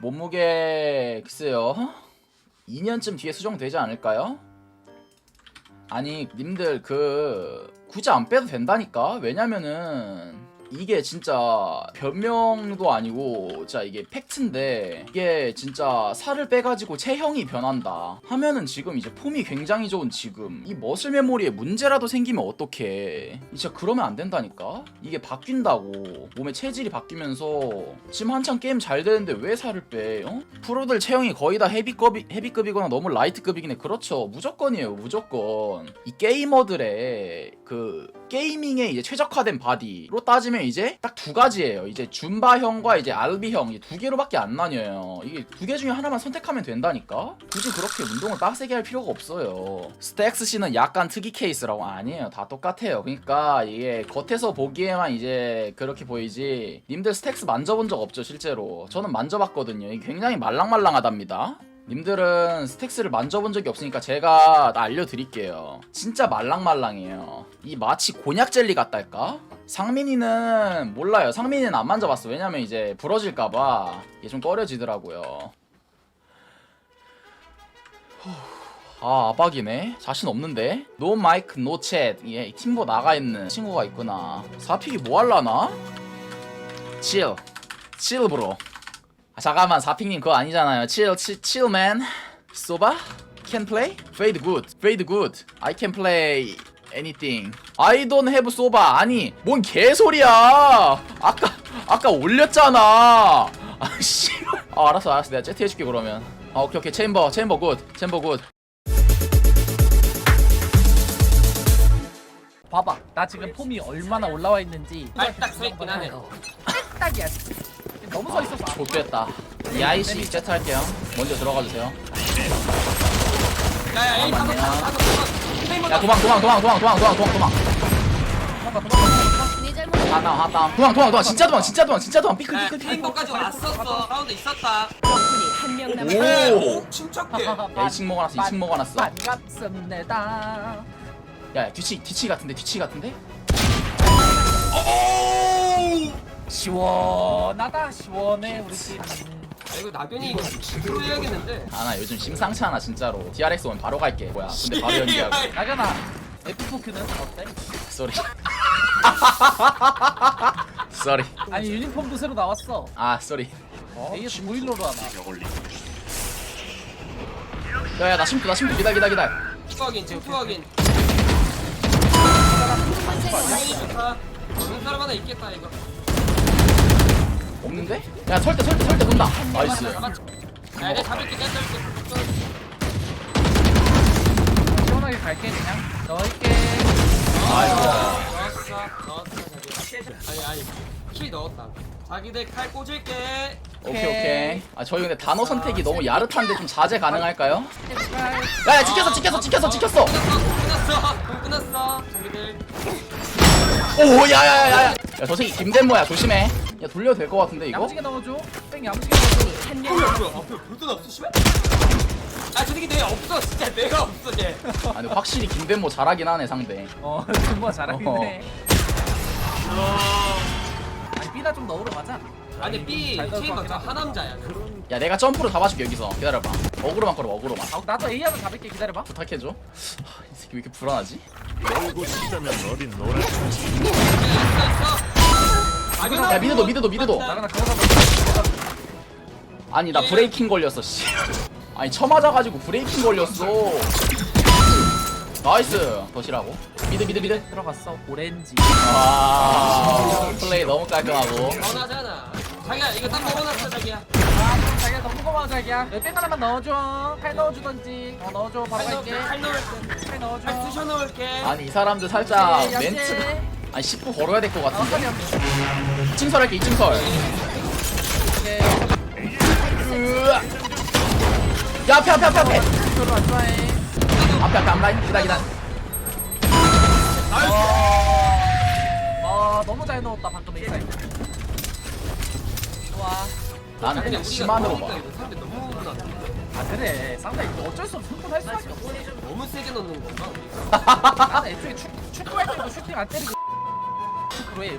몸무게 글쎄요 2년쯤 뒤에 수정되지 않을까요? 아니 님들 그 굳이 안 빼도 된다니까 왜냐면은 이게 진짜 변명도 아니고 진짜 이게 팩트인데 이게 진짜 살을 빼가지고 체형이 변한다 하면은 지금 이제 폼이 굉장히 좋은 지금 이 머슬 메모리에 문제라도 생기면 어떡해? 진짜 그러면 안 된다니까? 이게 바뀐다고. 몸의 체질이 바뀌면서 지금 한창 게임 잘 되는데 왜 살을 빼 어? 프로들 체형이 거의 다 헤비급이, 헤비급이거나 너무 라이트급이긴 해. 그렇죠. 무조건이에요 무조건. 이 게이머들의 그 게이밍에 이제 최적화된 바디로 따지면 이제 딱 두 가지예요. 이제 줌바형과 이제 알비형 이두 개로밖에 안 나뉘어요. 이게 두 개 중에 하나만 선택하면 된다니까. 굳이 그렇게 운동을 빡세게 할 필요가 없어요. 스택스 씨는 약간 특이 케이스라고 아니에요. 다 똑같아요. 그러니까 이게 겉에서 보기에만 이제 그렇게 보이지. 님들 스택스 만져본 적 없죠, 실제로. 저는 만져봤거든요. 이게 굉장히 말랑말랑하답니다. 님들은 스택스를 만져본 적이 없으니까 제가 다 알려드릴게요. 진짜 말랑말랑해요. 이 마치 곤약 젤리 같달까? 상민이는 몰라요. 상민이는 안 만져봤어. 왜냐면 이제 부러질까봐 이게 좀 꺼려지더라고요. 후, 아 아박이네. 자신 없는데. 노 마이크 노 챗. 예, 팀보 나가 있는 친구가 있구나. 사픽이 뭐 할라나? 칠, 칠 브로. 아, 잠깐만 사픽님 그거 아니잖아요. 칠, 칠, 칠맨. 소바? Can play? Fade good. Fade good. I can play anything. I don't have 소바. 아니, 뭔 개소리야. 아까 아까 올렸잖아. 아 씨. 아 알았어, 알았어. 내가 채트 해줄게 그러면. 아 오케이 오케이. 챔버, 챔버 굿. 챔버 굿. 봐봐 나 지금 폼이 얼마나 올라와 있는지 발딱 서 있긴 하네. 딱이야 좋됐다. 이 아이씨 세트 할게요. 먼저 들어가 주세요. 야야 에이 다섯. 다섯 다섯. 야 도망 도망 도망 도망 도망 도망 도망 도망. 네 잘못 하나 하나. 도망 도망 도망. 진짜 도망 진짜 도망 진짜 도망. 삐끗 야 삐끗 삐끗. 페인버까지 왔었어. 라운드 있었다. 적군이 한 명 남았습니다. 오. 침착해. 야 2층 먹어놨어 2층 먹어놨어 반갑습니다 야 뒤치 뒤치 같은데 뒤치 같은데 시원하다 시원해 우리 팀. 야 이거 나변이 이거 프로 해야겠는데. 아나 요즘 심상치 않아 진짜로. DRX 오면 바로 갈게 뭐야. 근데 바로 연기하고. 나경아 F4Q는 어때? 쏘리. 쏘리. 아니 유니폼도 새로 나왔어. 아 쏘리. AS 무일로로 하나. 야야 나 심쿵 나 심쿵 기다 기다 기다 투 확인 지금 투 확인. 당연히 좋다. 좋은 사람 하나 있겠다 이거. 없는데? 야 설대 설대 설대 본다 나이스 야 내가 잡을게 내가 잡을게. 시원하게 갈게 그냥 넣을게 아이고 넣었어 넣었어 자기. 아니 아니 키 넣었다. 자기들 칼 꽂을게. 오케이 오케이 아 저희 근데 단어 선택이 너무 야릇한데 좀 자제 가능할까요? 야야 찍혔어 찍혔어 찍혔어 찍혔어 끝났어 끝났어 끝났어 자기들. 오 야야야야 야 저 새끼 김대모야 조심해 야 돌려도 될 것 같은데 이거? 야무지게 넣어줘 뺑 야무지게 넣어줘 한명 뭐야. 뭐야 앞에 볼돈 없어 씨발? 아저 새끼 내가 없어 진짜 내가 없어 쟤. 아 근데 확실히 김대모 잘하긴 하네 상대 어 정말 잘하긴 어허. 해 아니 B나 좀 넣으러 가자 아니 B 잘 넣을 체인 같긴 하남자야. 야 내가 점프로 잡아줄게 여기서 기다려봐 어그로만 걸어 어그로만. 아, 나도 A 한번 잡을게 기다려봐. 부탁해줘. 하, 이 새끼 왜 이렇게 불안하지? 놀고 싶다면 어딘 놀아. 야 미드도 미드도 미드도 나가나 그거 잡아 아니 나 브레이킹 걸렸어 씨. 아니 쳐맞아가지고 브레이킹 걸렸어. 나이스. 더시라고. 미드 미드 미드 들어갔어 오렌지. 아 플레이 너무 깔끔하고. 원하잖아. 자기야 이거 딱 먹어놨어 자기야. 아 너무 고마워 자기야. 여기 뺑 하나만 넣어줘. 칼 넣어주던지. 어 넣어줘. 바로 칼 갈게 넣을게. 칼 넣을게. 칼 넣어줘. 칼 쑤셔 넣을게. 아니 이 사람들 살짝 네, 야채. 멘트 아니 10분 걸어야 될 것 어 같은데? 칼이 없네 2층 설 할게 2층 설. 오케이 으아. 야 앞에 앞에 앞에 앞에. 별로 안 좋아해 앞에 앞에 앞라인 기다 기다 어 너무 잘 넣었다 방금 좋아 나는 그냥 심한으로 봐. 너무. 아 그래. 상대 이거 어쩔 수 없어 흥분할 수밖에 없어. 너무 세게 넣는 건가 우리가? 나는 애초에 축, 축구할 때도 슈팅 안 때리고 축구로 해.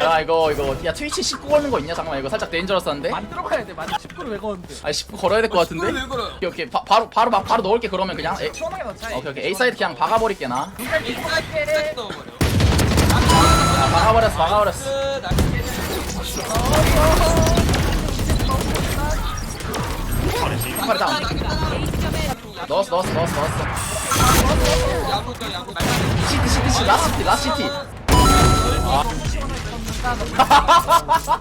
야 이거 이거 야 트위치 19 걸는 거 있냐? 잠깐만 이거 살짝 데인저러스한데? 만들어 가야 돼. 만들 10%를 왜 거는데? 아니 19 걸어야 될 것 같은데? 왜 걸어? 오케이 오케이. 바, 바로 바로 막 바로 넣을게 그러면 그냥. 에, 시원하게 넣자. 오케이 오케이. A 사이드 그냥 박아버릴게 나. 눈깔 이 끼고 갈게 넣어버려. 야, 박아버렸어 박아버렸어. 끝. 한발 다운. 넣었어 넣었어 넣었어 넣었어. 시티 시티 시티 라스티 라스티.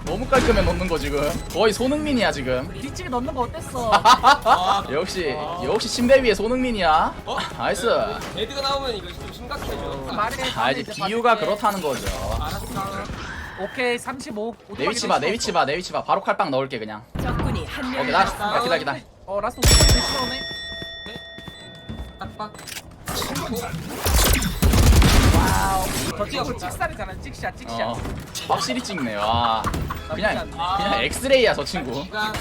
너무 깔끔해 넣는 거 지금. 거의 손흥민이야 지금. 뒤치기 넣는 거 어땠어? 아, 역시 역시 침대 위에 손흥민이야. 어? 나이스. 데드가 나오면 이거 좀 심각해져. 말해 아 이제 비유가 그렇다는 거죠. 알았어. 오케이 35 내 위치 봐 내 위치 봐 내 위치 봐. 바로 칼빵 넣을게 그냥. 적군이 한명 오케이 나 기다 기다 어 라스트 50 대시오네. 딱박. 와우. 저 친구 찍살이잖아. 찍샷 찍샷 어 확실히 찍네. 와. 그냥 그냥 엑스레이야 저 친구. 기가.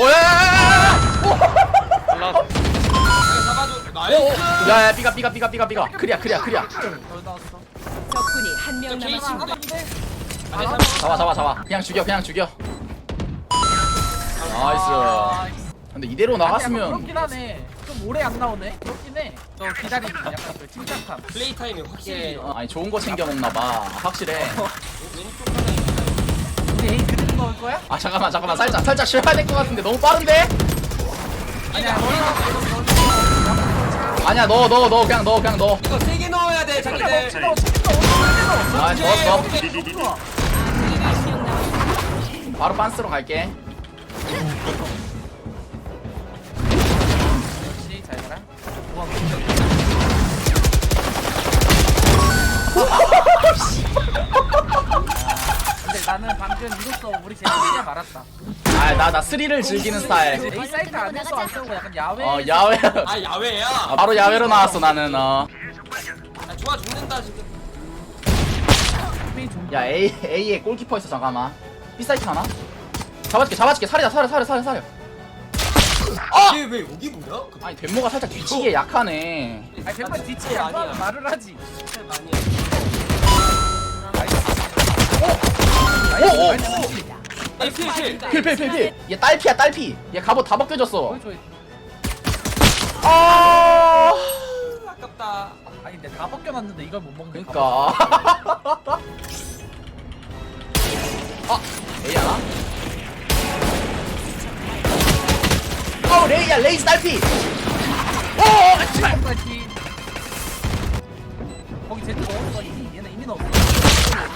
오야야야야야 잡아줘. 나이스. 야야 삐가 삐가 삐가 삐가 삐가. 크리야 크리야 크리야. 저 나왔어. 적군이 한 명 남았습니다. 잡아. 잡아 잡아 잡아. 그냥 죽여 그냥 죽여 근데 이대로 나갔으면 그렇긴 하네. 좀 오래 안 나오네. 그렇긴 해저 기다리는 약간 그 침착함. 플레이 타임이 확실히. 어, 아니 좋은 거 챙겨 먹나 봐. 확실해. 왼쪽 하나. 우리 A 그대로 넣을 거야? 아 잠깐만 잠깐만. 살짝 살짝 쉬어야 될 것 같은데 너무 빠른데? 아니야 머리 아니야 넣어 넣어 넣어 그냥 넣어 그냥 넣어 이거 세개 넣어야 돼 자기들. 어떻게 아 넣었어? 넣어. 바로 빤스로 갈게 잘 가라 우와 근데 나는 방금 이로써 우리 제작진이 말았다. 아 나 나 스릴을 즐기는 스타일. A 사이트 안에서 안 쓰고 약간 야외 어 야외. 아 야외야. 아, 바로 야외로 나왔어 나는 어. 아, 좋아 죽는다 지금. 야 A A에 골키퍼 있어 잠깐만. B 사이트 하나? 잡아줄게 잡아줄게. 살이다 살려 살려 살려 살 려얘왜 여기 뭐야? 그 아니 덴모가 살짝 뒤치기에 약하네. 아니 백만 뒤치 아니야. 안 말을 하지. 오오 아니 필 필. 필필필필. 얘 딸피야 딸피. 얘 갑옷 다 벗겨졌어. 아. 아깝다. 아니 근데 다 벗겨놨는데 이걸 못 먹는 그니까. 아 레이 하나 어 레이야 레이스 딸피 오 씨발 까지 거기 제트 넣은 거 이미 얘는 이미 넣었어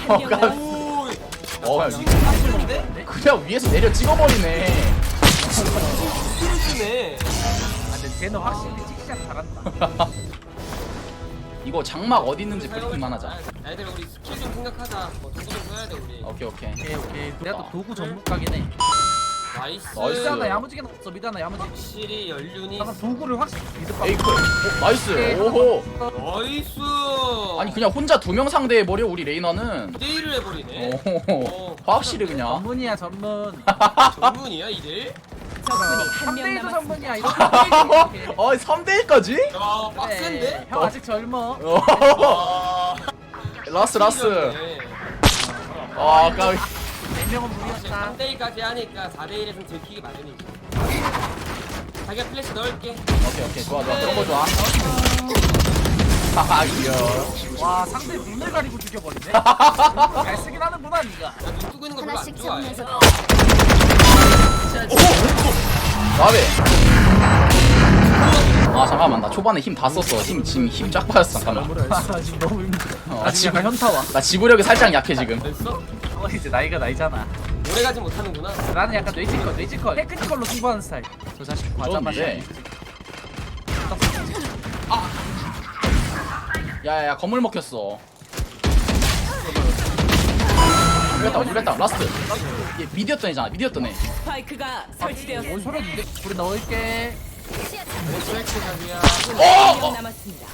어, 깜- 남았습니다. 오. 어 깜짝인데? 그냥 위에서 내려 찍어버리네 필주네. 아 근데 쟤는 확실히 찍샷 잘한다 이거 장막 어디 있는지 브리핑만 하자 아, 애들 우리 스킬 좀 생각하자. 뭐 도구 좀 써야 돼 우리. 오케이 오케이 오케이 오케이 내가 또 도구 전문가긴 해 나이스. 나이스. 미드 하나 야무지게 넣었어 미드 하나 야무지게 확실히 연륜이. 약간 도구를 확실히 미드 봐 에이크 오, 나이스 오호 나이스. 아니 그냥 혼자 두 명 상대해버려 우리 레이너는 데이를 해버리네. 오 확실히 그냥 전문이야 전문 전문이야 이들. 적군이 한명 3대1도 남았습니다. 전문이야 이렇게 어 3대1까지? 야 빡센데? 형 아직 젊어 와. 라스 라스 네. 아 까비 4명은 무리였다. 3대1까지 하니까 4대1에서는 들키기 마련이지. 자기가 플래시 넣을게. 오케이 오케이. 좋아 좋아. 그런 거 좋아. 하하 귀여워 와 상대 눈을 가리고 죽여버리네. 잘 쓰긴 하는구나 니가. 나눈 뜨고 있는 거 별로 안 하나씩 좋아해. 잡으면서. 나비 아 잠깐만. 나 초반에 힘 다 썼어. 힘 지금 힘쫙 빠졌어 잠깐만. 아 지금 너무 힘들어. 어, 나 지금 약간 현타 와. 나 지구력이 살짝 약해 지금. 됐어? 어, 이제 나이가 나이잖아 오래 가지 못하는구나. 나는 약간 뇌지컬 뇌지컬 테크니컬로 승부하는 스타일 저 자식 과자 맛이 좋은데? 야야야 건물 먹혔어 울렸다 울렸다 라스트 얘 미디었던 애잖아 미디었던 애 스파이크가 설치되었습니다. 뭔 소리인데? 우리 넣을게 자기야. 어! 한명 남았습니다.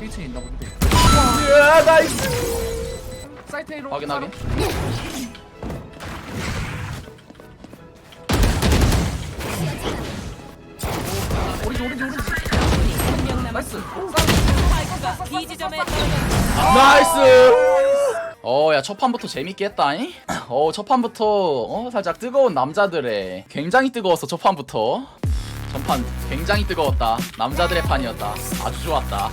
1층에 있나 본데 야 나이스 사이트 A로 확인 확인 한명 남았습니다. 나이스 스파이크가 B 지점에. 나이스. 어, 야, 첫 판부터 재밌게 했다잉? 어, 첫 판부터, 어, 살짝 뜨거운 남자들의, 굉장히 뜨거웠어, 첫 판부터. 전판 굉장히 뜨거웠다. 남자들의 판이었다. 아주 좋았다.